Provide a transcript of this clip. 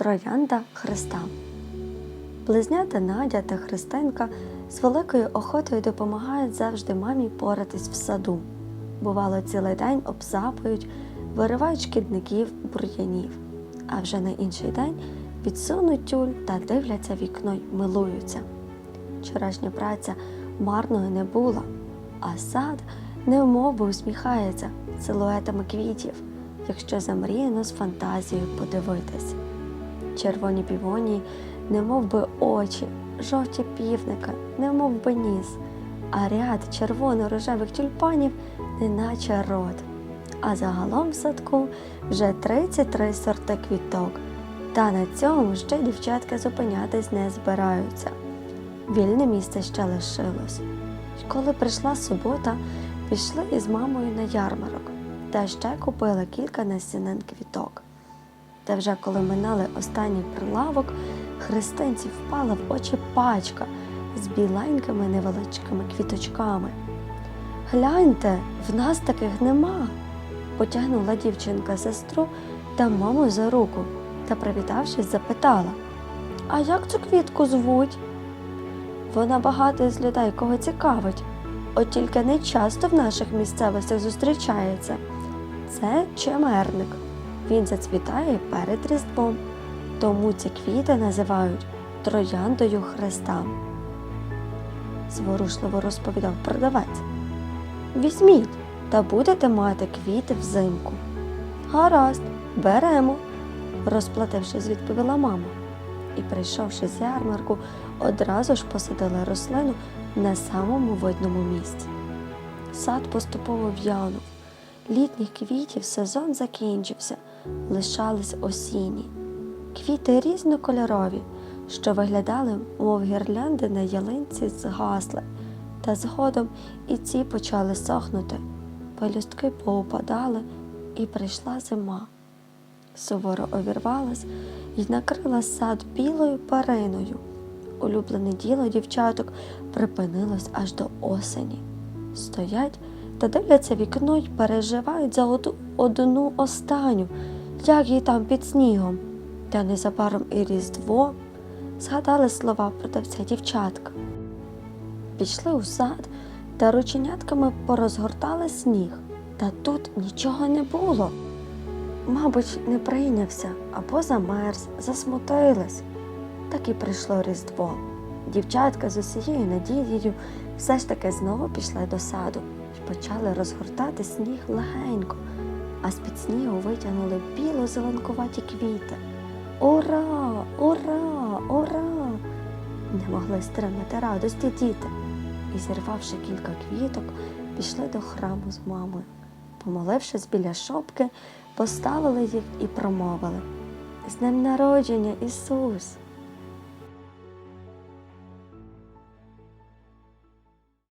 Троянда Христа. Близнята Надя та Христинка з великою охотою допомагають завжди мамі поратись в саду. Бувало, цілий день обсапують, виривають шкідників, бур'янів, а вже на інший день підсунуть тюль та дивляться вікно й милуються. Вчорашня праця марною не була, а сад неумов би усміхається силуетами квітів, якщо замріяно з фантазією подивитись. Червоні півонії, немов би очі, жовті півника, немов би ніс, а ряд червоно-рожевих тюльпанів, неначе рот. А загалом в садку вже 33 сорти квіток. Та на цьому ще дівчатка зупинятись не збираються. Вільне місце ще лишилось. Коли прийшла субота, пішли із мамою на ярмарок та ще купили кілька насінин квіток. Та вже коли минали останній прилавок, христинці впала в очі пачка з біленькими невеличкими квіточками. Гляньте, в нас таких нема. Потягнула дівчинка сестру та маму за руку та, привітавшись, запитала: А як цю квітку звуть? Вона багато з людей кого цікавить, от тільки не часто в наших місцевостях зустрічається. Це чемерник. Він зацвітає перед Різдвом, тому ці квіти називають трояндою Христа. Зворушливо розповідав продавець. Візьміть та будете мати квіти взимку. Гаразд, беремо, розплатившись, відповіла мама. І, прийшовши з ярмарку, одразу ж посадила рослину на самому видному місці. Сад поступово в'янув. Літніх квітів сезон закінчився, лишались осінні. Квіти різнокольорові, що виглядали, мов гірлянди на ялинці, згасли, та згодом і ці почали сохнути. Пелюстки поупадали, і прийшла зима. Суворо обірвалась і накрила сад білою периною. Улюблене діло дівчаток припинилось аж до осені. Стоять та дивляться вікно й переживають за оду- одну останню, як їй там під снігом. Та незабаром і Різдво згадали слова продавця дівчатка. Пішли у сад та рученятками порозгортали сніг, та тут нічого не було. Мабуть, не прийнявся або замерз, засмутились. Так і прийшло Різдво. Дівчатка з усією надією все ж таки знову пішли до саду і почали розгортати сніг легенько, а з-під снігу витягнули біло-зеленкуваті квіти. Ура! Ура! Ура! Не могли стримати радості діти. І, зірвавши кілька квіток, пішли до храму з мамою. Помолившись біля шопки, поставили їх і промовили. З днем народження, Ісус!